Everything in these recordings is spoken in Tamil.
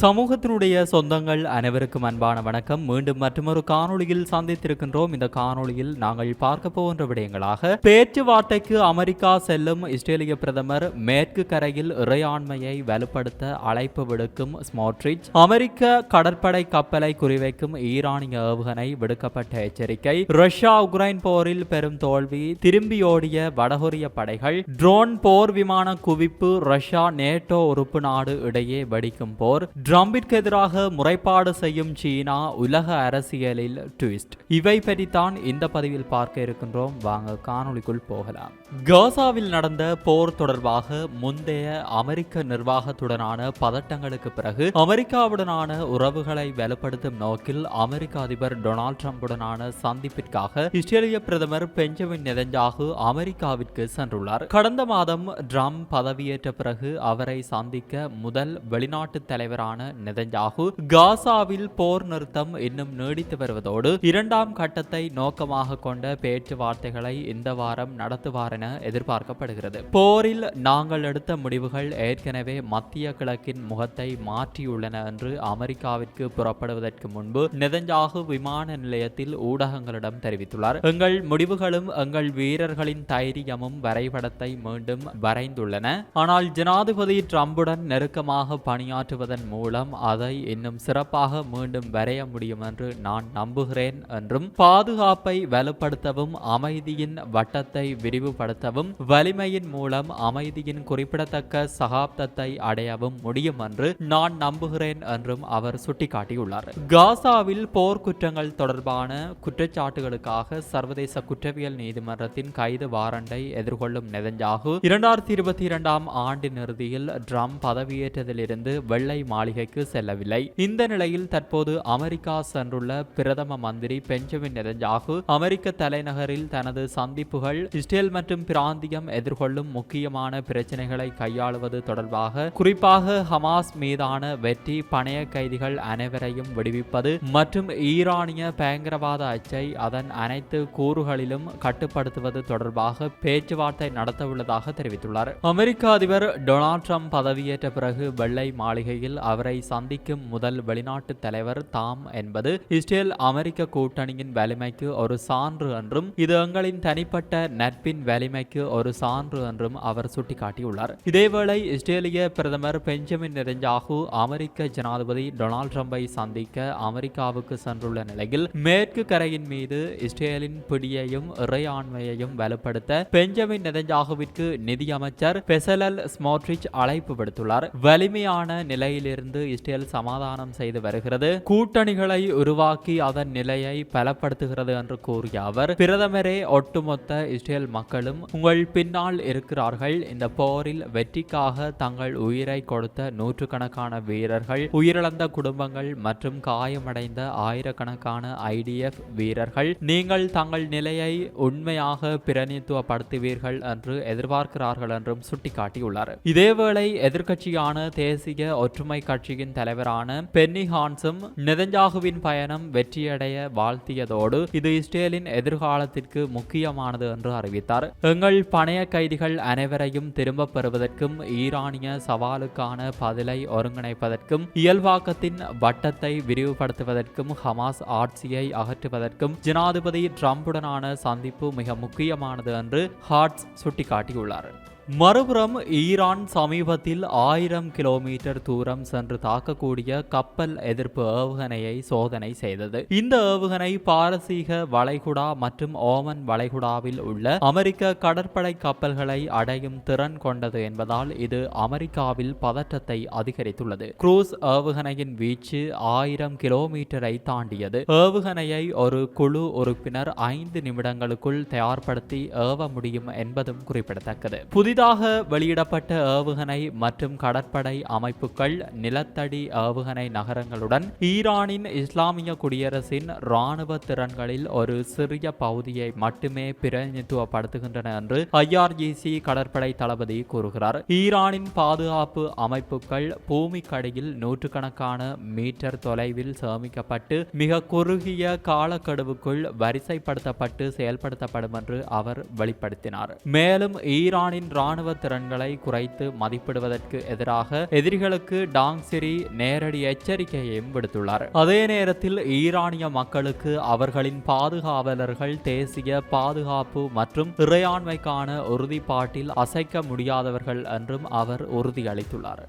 சமூகத்தினுடைய சொந்தங்கள் அனைவருக்கும் அன்பான வணக்கம். மீண்டும் மற்றொரு காணொளியில் சந்தித்திருக்கின்றோம். இந்த காணொளியில் நாங்கள் பார்க்க போகின்ற விடயங்களாக பேச்சுவார்த்தைக்கு அமெரிக்கா செல்லும் இஸ்ரேலிய பிரதமர் மேற்கு கரையில் இறையாண்மையை வலுப்படுத்த அழைப்பு விடுக்கும் ஸ்மோட்ரிச் அமெரிக்க கடற்படை கப்பலை குறிவைக்கும் ஈரானிய ஏவுகணை விடுக்கப்பட்ட எச்சரிக்கை ரஷ்யா உக்ரைன் போரில் பெரும் தோல்வி திரும்பியோடிய வடகொரிய படைகள் ட்ரோன் போர் விமான குவிப்பு ரஷ்யா நேட்டோ உறுப்பு நாடு இடையே வெடிக்கும் போர் ட்ரம்பிற்கு எதிராக முறைப்பாடு செய்யும் சீனா உலக அரசியலில் ட்விஸ்ட் இவை பற்றித்தான் இந்த பதிவில் பார்க்க இருக்கின்றோம். வாங்க காணொளிக்குள் போகலாம். காசாவில் நடந்த போர் தொடர்பாக முந்தைய அமெரிக்க நிர்வாகத்துடனான பதட்டங்களுக்கு பிறகு அமெரிக்காவுடனான உறவுகளை வலுப்படுத்தும் நோக்கில் அமெரிக்க அதிபர் டொனால்ட் ட்ரம்புடனான சந்திப்பிற்காக இஸ்ரேலிய பிரதமர் பெஞ்சமின் நெதஞ்சாகு அமெரிக்காவிற்கு சென்றுள்ளார். கடந்த மாதம் ட்ரம்ப் பதவியேற்ற பிறகு அவரை சந்திக்க முதல் வெளிநாட்டு தலைவரான நெதன்யாகு காசாவில் போர் நிறுத்தம் இன்னும் நீடித்து வருவதோடு இரண்டாம் கட்டத்தை நோக்கமாக கொண்ட பேச்சுவார்த்தைகளை இந்த வாரம் நடத்துவார் என எதிர்பார்க்கப்படுகிறது. போரில் நாங்கள் எடுத்த முடிவுகள் ஏற்கனவே மத்திய கிழக்கின் முகத்தை மாற்றியுள்ளன என்று அமெரிக்காவிற்கு புறப்படுவதற்கு முன்பு நெதஞ்சாகு விமான நிலையத்தில் ஊடகங்களிடம் தெரிவித்துள்ளார். எங்கள் முடிவுகளும் எங்கள் வீரர்களின் தைரியமும் வரைபடத்தை மீண்டும் வரைந்துள்ளன. ஆனால் ஜனாதிபதி ட்ரம்புடன் நெருக்கமாக பணியாற்றுவதன் மூலம் அதை இன்னும் சிறப்பாக மீண்டும் வரைய முடியும் என்று நான் நம்புகிறேன் என்றும் பாதுகாப்பை வலுப்படுத்தவும் அமைதியின் வட்டத்தை விரிவுபடுத்தவும் வலிமையின் மூலம் அமைதியின் குறிப்பிடத்தக்க சகாப்தத்தை அடையவும் முடியும் என்று நான் நம்புகிறேன் என்றும் அவர் சுட்டிக்காட்டியுள்ளார். காசாவில் போர்க்குற்றங்கள் தொடர்பான குற்றச்சாட்டுகளுக்காக சர்வதேச குற்றவியல் நீதிமன்றத்தின் கைது வாரண்டை எதிர்கொள்ளும் நெதஞ்சாகு இரண்டாயிரத்தி இருபத்தி இரண்டாம் ஆண்டின் இறுதியில் ட்ரம்ப் பதவியேற்றதிலிருந்து வெள்ளை மாளிகை மாளிகைக்கு செல்லவில்லை. இந்த நிலையில் தற்போது அமெரிக்கா சென்றுள்ள பிரதம மந்திரி பெஞ்சமின் நெதஞ்சாகு அமெரிக்க தலைநகரில் தனது சந்திப்புகள் இஸ்ரேல் மற்றும் பிராந்தியம் எதிர்கொள்ளும் முக்கியமான பிரச்சனைகளை கையாளுவது தொடர்பாக குறிப்பாக ஹமாஸ் மீதான வெற்றி பணைய கைதிகள் அனைவரையும் விடுவிப்பது மற்றும் ஈரானிய பயங்கரவாத அச்சை அதன் அனைத்து கூறுகளிலும் கட்டுப்படுத்துவது தொடர்பாக பேச்சுவார்த்தை நடத்தவுள்ளதாக தெரிவித்துள்ளார். அமெரிக்க அதிபர் டொனால்ட் ட்ரம்ப் பதவியேற்ற பிறகு வெள்ளை மாளிகையில் அவர் அவரை சந்திக்கும் முதல் வெளிநாட்டு தலைவர் தாம் என்பது இஸ்ரேல் அமெரிக்க கூட்டணியின் வலிமைக்கு ஒரு சான்று என்றும் இது எங்களின் தனிப்பட்ட நட்பின் வலிமைக்கு ஒரு சான்று என்றும் அவர் சுட்டிக்காட்டியுள்ளார். இதேவேளை இஸ்ரேலிய பிரதமர் பெஞ்சமின் நெதன்யாகு அமெரிக்க ஜனாதிபதி டொனால்ட் ட்ரம்பை சந்திக்க அமெரிக்காவுக்கு சென்றுள்ள நிலையில் மேற்கு கரையின் மீது இஸ்ரேலின் பிடியையும் இறையாண்மையையும் வலுப்படுத்த பெஞ்சமின் நெதஞ்சாகுவிற்கு நிதியமைச்சர் பெசலல் ஸ்மோட்ரிச் அழைப்பு விடுத்துள்ளார். வலிமையான நிலையிலிருந்து இஸ்ரேல் சமாதானம் செய்து வருகிறது. கூட்டணிகளை உருவாக்கி அதன் நிலையை பலப்படுத்துகிறது என்று கூறிய அவர் பிரதமரே ஒட்டுமொத்த இஸ்ரேல் மக்களும் உங்கள் பின்னால் இருக்கிறார்கள். இந்த போரில் வெற்றிக்காக தங்கள் உயிரை கொடுத்த நூற்றுக்கணக்கான வீரர்கள் உயிரிழந்த குடும்பங்கள் மற்றும் காயமடைந்த ஆயிரக்கணக்கான ஐடிஎஃப் வீரர்கள் நீங்கள் தங்கள் நிலையை உண்மையாக பிரதிநிதித்துவப்படுத்துவீர்கள் என்று எதிர்பார்க்கிறார்கள் என்றும் சுட்டிக்காட்டியுள்ளார். இதேவேளை எதிர்க்கட்சியான தேசிய ஒற்றுமை கட்சியின் தலைவரான பென்னி ஹான்ஸும் நெதஞ்சாகுவின் பயணம் வெற்றியடைய வாழ்த்தியதோடு இது இஸ்ரேலின் எதிர்காலத்திற்கு முக்கியமானது என்று அறிவித்தார். எங்கள் பணைய கைதிகள் அனைவரையும் திரும்பப் பெறுவதற்கும் ஈரானிய சவாலுக்கான பதிலை ஒருங்கிணைப்பதற்கும் இயல்பாக்கத்தின் வட்டத்தை விரிவுபடுத்துவதற்கும் ஹமாஸ் ஆட்சியை அகற்றுவதற்கும் ஜனாதிபதி ட்ரம்புடனான சந்திப்பு மிக முக்கியமானது என்று ஹார்ட்ஸ் சுட்டிக்காட்டியுள்ளார். மறுபுறம் ஈரான் சமீபத்தில் ஆயிரம் கிலோமீட்டர் தூரம் சென்று தாக்கக்கூடிய கப்பல் எதிர்ப்பு ஏவுகணையை சோதனை செய்தது. இந்த ஏவுகணை பாரசீக வளைகுடா மற்றும் ஓமன் வளைகுடாவில் உள்ள அமெரிக்க கடற்படை கப்பல்களை அடையும் திறன் கொண்டது என்பதால் இது அமெரிக்காவில் பதற்றத்தை அதிகரித்துள்ளது. குரூஸ் ஏவுகணையின் வீச்சு ஆயிரம் கிலோமீட்டரை தாண்டியது. ஏவுகணையை ஒரு குழு உறுப்பினர் ஐந்து நிமிடங்களுக்குள் தயார்படுத்தி ஏவ முடியும் என்பதும் குறிப்பிடத்தக்கது. புதிதாக வெளியிடப்பட்ட ஏவுகணை மற்றும் கடற்படை அமைப்புகள் நிலத்தடி ஏவுகணை நகரங்களுடன் ஈரானின் இஸ்லாமிய குடியரசின் இராணுவ திறன்களில் ஒரு சிறிய பகுதியை மட்டுமே பிரதிநிதித்துவப்படுத்துகின்றன என்று ஐஆர்ஜிசி கடற்படை தளபதி கூறுகிறார். ஈரானின் பாதுகாப்பு அமைப்புகள் பூமிக்கடியில் நூற்றுக்கணக்கான மீட்டர் தொலைவில் சேமிக்கப்பட்டு மிக குறுகிய காலக்கெடுவுக்குள் வரிசைப்படுத்தப்பட்டு செயல்படுத்தப்படும் என்று அவர் வெளிப்படுத்தினார். மேலும் ஈரானின் இராணுவ திறன்களை குறைத்து மதிப்பிடுவதற்கு எதிராக எதிரிகளுக்கு டாங் சிரி நேரடி எச்சரிக்கையையும் விடுத்துள்ளார். அதே நேரத்தில் ஈரானிய மக்களுக்கு அவர்களின் பாதுகாவலர்கள் தேசிய பாதுகாப்பு மற்றும் இறையாண்மைக்கான உறுதிப்பாட்டில் அசைக்க முடியாதவர்கள் என்றும் அவர் உறுதியளித்துள்ளார்.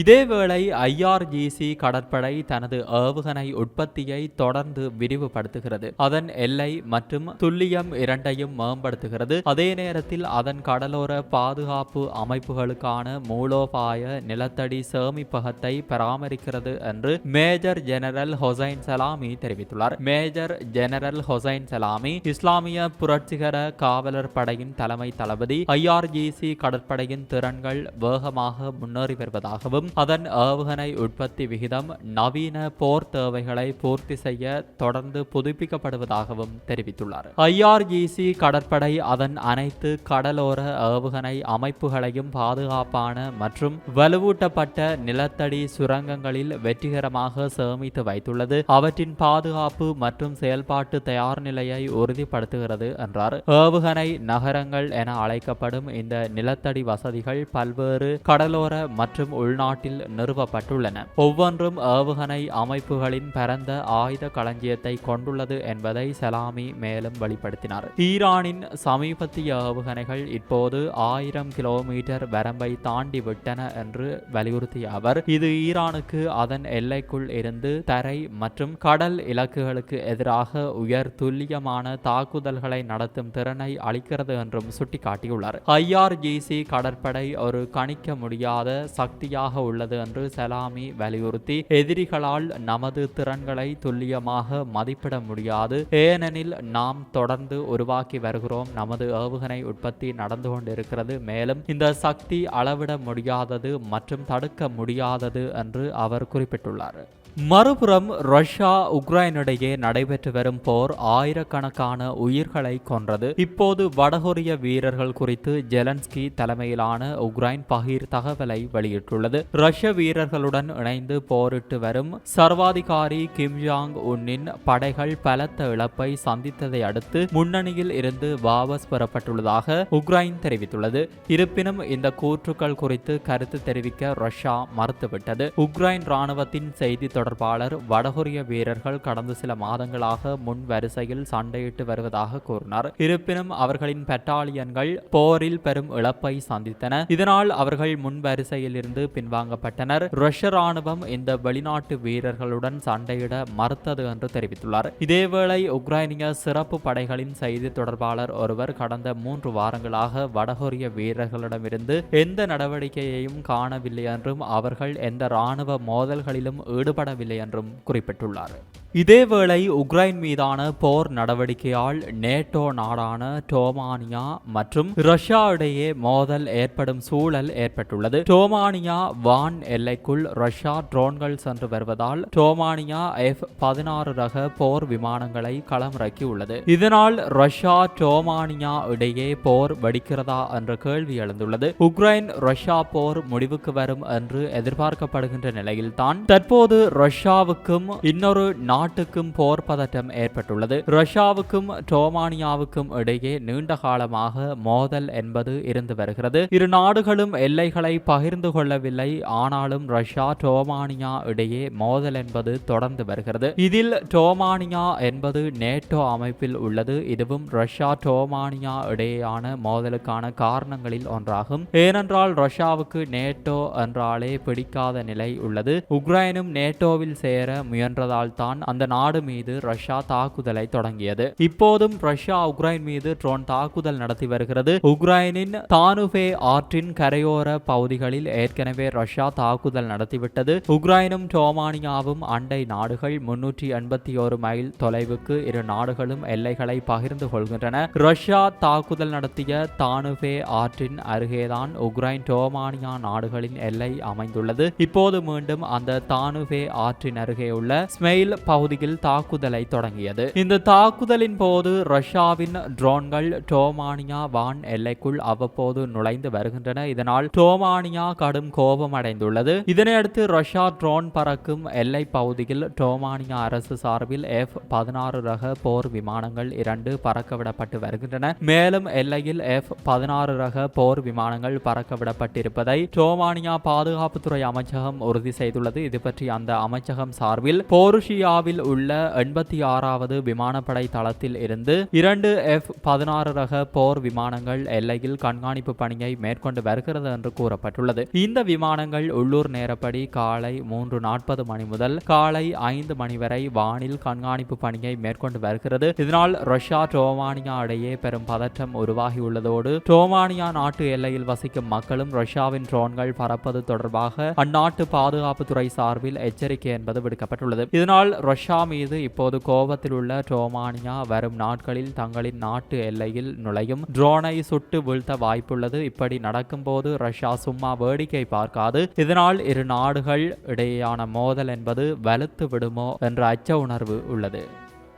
இதேவேளை ஐஆர்ஜிசி கடற்படை தனது ஏவுகணை உற்பத்தியை தொடர்ந்து விரிவுபடுத்துகிறது. அதன் எல்லை மற்றும் துல்லியம் இரண்டையும் மேம்படுத்துகிறது. அதே நேரத்தில் அதன் கடலோர பாதுகாப்பு அமைப்புகளுக்கான மூலோபாய நிலத்தடி சேமிப்பகத்தை பராமரிக்கிறது என்று மேஜர் ஜெனரல் ஹொசைன் சலாமி தெரிவித்துள்ளார். மேஜர் ஜெனரல் ஹொசைன் சலாமி இஸ்லாமிய புரட்சிகர காவலர் படையின் தலைமை தளபதி ஐஆர்ஜிசி கடற்படையின் திறன்கள் வேகமாக முன்னேறி வருவதாகவும் அதன் ஏவுகணை உற்பத்தி விகிதம் நவீன போர் தேவைகளை பூர்த்தி செய்ய தொடர்ந்து புதுப்பிக்கப்படுவதாகவும் தெரிவித்துள்ளார். ஐஆர்இசி கடற்படை அதன் அனைத்து கடலோர ஏவுகணை அமைப்புகளையும் பாதுகாப்பான மற்றும் வலுவூட்டப்பட்ட நிலத்தடி சுரங்கங்களில் வெற்றிகரமாக சேமித்து வைத்துள்ளது. அவற்றின் பாதுகாப்பு மற்றும் செயல்பாட்டு தயார் நிலையை உறுதிப்படுத்துகிறது என்றார். ஏவுகணை நகரங்கள் என அழைக்கப்படும் இந்த நிலத்தடி வசதிகள் பல்வேறு கடலோர மற்றும் உள்நாட்டு நாட்டில் நிறுவப்பட்டுள்ளன. ஒவ்வொன்றும் ஏவுகணை அமைப்புகளின் பரந்த ஆயுத களஞ்சியத்தை கொண்டுள்ளது என்பதை சலாமி மேலும் வெளிப்படுத்தினார். ஈரானின் சமீபத்திய ஏவுகணைகள் இப்போது ஆயிரம் கிலோமீட்டர் வரம்பை தாண்டி விட்டன என்று வலியுறுத்திய அவர் இது ஈரானுக்கு அதன் எல்லைக்குள் இருந்து தரை மற்றும் கடல் இலக்குகளுக்கு எதிராக உயர் துல்லியமான தாக்குதல்களை நடத்தும் திறனை அளிக்கிறது என்றும் சுட்டிக்காட்டியுள்ளார். ஐஆர்ஜிசி கடற்படை ஒரு கணிக்க முடியாத சக்தியாக உள்ளது என்று சலாமி வலியுறுத்தி எதிரிகளால் நமது திறன்களை துல்லியமாக மதிப்பிட முடியாது. ஏனெனில் நாம் தொடர்ந்து உருவாக்கி வருகிறோம். நமது ஏவுகணை உற்பத்தி நடந்து கொண்டிருக்கிறது. மேலும் இந்த சக்தி அளவிட முடியாதது மற்றும் தடுக்க முடியாதது என்று அவர் குறிப்பிட்டுள்ளார். மறுபுறம் ரஷ்யா உக்ரைனிடையே நடைபெற்று வரும் போர் ஆயிரக்கணக்கான உயிர்களை கொன்றது. இப்போது வடகொரிய வீரர்கள் குறித்து ஜெலன்ஸ்கி தலைமையிலான உக்ரைன் பகிர் தகவலை வெளியிட்டுள்ளது. ரஷ்ய வீரர்களுடன் இணைந்து போரிட்டு வரும் சர்வாதிகாரி கிம் ஜாங் உன்னின் படைகள் பலத்த இழப்பை சந்தித்ததை அடுத்து முன்னணியில் இருந்து வாபஸ் பெறப்பட்டுள்ளதாக உக்ரைன் தெரிவித்துள்ளது. இருப்பினும் இந்த கூற்றுக்கள் குறித்து கருத்து தெரிவிக்க ரஷ்யா மறுத்துவிட்டது. உக்ரைன் ராணுவத்தின் செய்தி தொடர்பாளர் வடகொரிய வீரர்கள் கடந்த சில மாதங்களாக முன் வரிசையில் சண்டையிட்டு வருவதாக கூறினார். இருப்பினும் அவர்களின் பெட்டாலியன்கள் போரில் பெரும் இழப்பை சந்தித்தன. இதனால் அவர்கள் முன் வரிசையில் இருந்து பின்வாங்கப்பட்டனர். ரஷ்ய ராணுவம் இந்த வெளிநாட்டு வீரர்களுடன் சண்டையிட மறுத்தது என்று தெரிவித்துள்ளார். இதேவேளை உக்ரைனிய சிறப்பு படைகளின் செய்தி தொடர்பாளர் ஒருவர் கடந்த மூன்று வாரங்களாக வடகொரிய வீரர்களிடமிருந்து எந்த நடவடிக்கையையும் காணவில்லை என்றும் அவர்கள் எந்த ராணுவ மோதல்களிலும் ஈடுபட காணவில்லை என்றும் குறிப்பிட்டுள்ளார். இதேவேளை உக்ரைன் மீதான போர் நடவடிக்கையால் நேட்டோ நாடான டோமானியா மற்றும் ரஷ்யா இடையே மோதல் ஏற்படும் சூழல் ஏற்பட்டுள்ளது. டோமானியா வான் எல்லைக்குள் ரஷ்யா ட்ரோன்கள் சென்று வருவதால் டோமானியா எஃப் பதினாறு ரக போர் விமானங்களை களமிறக்கியுள்ளது. இதனால் ரஷ்யா டோமானியா இடையே போர் வெடிக்கிறதா என்ற கேள்வி எழுந்துள்ளது. உக்ரைன் ரஷ்யா போர் முடிவுக்கு வரும் என்று எதிர்பார்க்கப்படுகின்ற நிலையில்தான் தற்போது ரஷ்யாவுக்கும் இன்னொரு நாட்டுக்கும் போர் பதட்டம் ஏற்பட்டுள்ளது. ரஷ்யாவுக்கும் டோமானியாவுக்கும் இடையே நீண்ட காலமாக மோதல் என்பது இருந்து வருகிறது. இரு நாடுகளும் எல்லைகளை பகிர்ந்து கொள்ளவில்லை. ஆனாலும் ரஷ்யா ரோமானியா இடையே மோதல் என்பது தொடர்ந்து வருகிறது. இதில் ரோமானியா என்பது நேட்டோ அமைப்பில் உள்ளது. இதுவும் ரஷ்யா டோமானியா இடையேயான மோதலுக்கான காரணங்களில் ஒன்றாகும். ஏனென்றால் ரஷ்யாவுக்கு நேட்டோ என்றாலே பிடிக்காத நிலை உள்ளது. உக்ரைனும் நேட்டோவில் சேர முயன்றதால் தான் அந்த நாடு மீது ரஷ்யா தாக்குதலை தொடங்கியது. இப்போதும் ரஷ்யா உக்ரைன் மீது ட்ரோன் தாக்குதல் நடத்தி வருகிறது. உக்ரைனின் தானுபே ஆற்றின் கரையோர பகுதிகளில் ஏற்கனவே ரஷ்யா தாக்குதல் நடத்திவிட்டது உக்ரைனும் டோமானியாவும் அண்டை நாடுகள் முன்னூற்றி எண்பத்தி ஒரு மைல் தொலைவுக்கு இரு நாடுகளும் எல்லைகளை பகிர்ந்து கொள்கின்றன. ரஷ்யா தாக்குதல் நடத்திய தானுபே ஆற்றின் அருகேதான் உக்ரைன் டோமானியா நாடுகளின் எல்லை அமைந்துள்ளது. இப்போது மீண்டும் அந்த தானுபே ஆற்றின் அருகே உள்ள ஸ்மெயில் பகுதி பகுதியில் தாக்குதலை தொடங்கியது. இந்த தாக்குதலின் போது ரஷ்யாவின் ட்ரோன்கள் டோமானியா வான் எல்லைக்குள் அவ்வப்போது நுழைந்து வருகின்றன. இதனால் டோமானியா கடும் கோபம் கோபமடைந்துள்ளது இதனையடுத்து ரஷ்யா ட்ரோன் பறக்கும் எல்லை பகுதியில் டோமானியா அரசு சார்பில் எஃப் பதினாறு ரக போர் விமானங்கள் இரண்டு பறக்கவிடப்பட்டு வருகின்றன. மேலும் எல்லையில் எஃப் பதினாறு ரக போர் விமானங்கள் பறக்கவிடப்பட்டிருப்பதை டோமானியா பாதுகாப்புத்துறை அமைச்சகம் உறுதி செய்துள்ளது. இது பற்றி அந்த அமைச்சகம் சார்பில் போருஷியாவில் உள்ள எண்பத்தி ஆறாவது விமானப்படை தளத்தில் இருந்து இரண்டு எஃப் பதினாறு ரக போர் விமானங்கள் எல்லையில் கண்காணிப்பு பணியை மேற்கொண்டு வருகிறது என்று கூறப்பட்டுள்ளது. இந்த விமானங்கள் உள்ளூர் நேரப்படி காலை மூன்று நாற்பது மணி முதல் காலை ஐந்து மணி வரை வானில் கண்காணிப்பு பணியை மேற்கொண்டு வருகிறது. இதனால் ரஷ்யா டோமானியா இடையே பெரும் பதற்றம் உருவாகியுள்ளதோடு டோமானியா நாட்டு எல்லையில் வசிக்கும் மக்களும் ரஷ்யாவின் ட்ரோன்கள் பறப்பது தொடர்பாக அந்நாட்டு பாதுகாப்புத்துறை சார்பில் எச்சரிக்கை என்பது விடுக்கப்பட்டுள்ளது. இதனால் ரஷ்யா மீது இப்போது கோபத்தில் உள்ள ரோமானியா வரும் நாட்களில் தங்களின் நாட்டு எல்லையில் நுழையும். ட்ரோனை சுட்டு வீழ்த்த வாய்ப்புள்ளது. இப்படி நடக்கும்போது ரஷ்யா சும்மா வேடிக்கை பார்க்காது. இதனால் இரு நாடுகள் இடையேயான மோதல் என்பது வலுத்து விடுமோ என்ற அச்ச உணர்வு உள்ளது.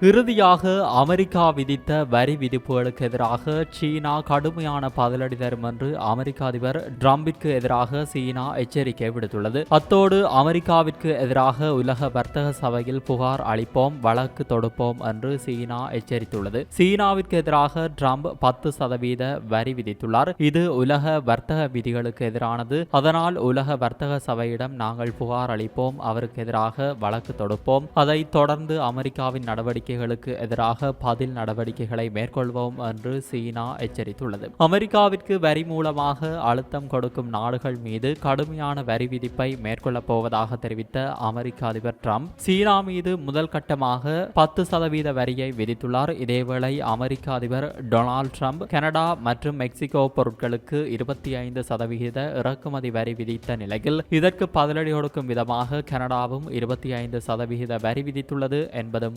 இறுதியாக அமெரிக்கா விதித்த வரி விதிப்புகளுக்கு எதிராக சீனா கடுமையான பதிலடி தரும் என்று அமெரிக்க அதிபர் ட்ரம்பிற்கு எதிராக சீனா எச்சரிக்கை விடுத்துள்ளது. அத்தோடு அமெரிக்காவிற்கு எதிராக உலக வர்த்தக சபையில் புகார் அளிப்போம் வழக்கு தொடுப்போம் என்று சீனா எச்சரித்துள்ளது. சீனாவிற்கு எதிராக ட்ரம்ப் பத்து சதவீத வரி விதித்துள்ளார். இது உலக வர்த்தக விதிகளுக்கு எதிரானது. அதனால் உலக வர்த்தக சபையிடம் நாங்கள் புகார் அளிப்போம் அவருக்கு எதிராக வழக்கு தொடுப்போம். அதை தொடர்ந்து அமெரிக்காவின் நடவடிக்கை நடவடிக்கைகளுக்கு எதிராக பதில் நடவடிக்கைகளை மேற்கொள்வோம் என்று சீனா எச்சரித்துள்ளது. அமெரிக்காவிற்கு வரி மூலமாக அழுத்தம் கொடுக்கும் நாடுகள் மீது கடுமையான வரி விதிப்பை மேற்கொள்ளப் போவதாக தெரிவித்த அமெரிக்க அதிபர் ட்ரம்ப் சீனா மீது முதல் கட்டமாக பத்து சதவீத வரியை விதித்துள்ளார். இதேவேளை அமெரிக்க அதிபர் டொனால்ட் ட்ரம்ப் கனடா மற்றும் மெக்சிகோ பொருட்களுக்கு இருபத்தி ஐந்து சதவிகித இறக்குமதி வரி விதித்த நிலையில் இதற்கு பதிலடி கொடுக்கும் விதமாக கனடாவும் இருபத்தி ஐந்து சதவிகித வரி விதித்துள்ளது என்பதும்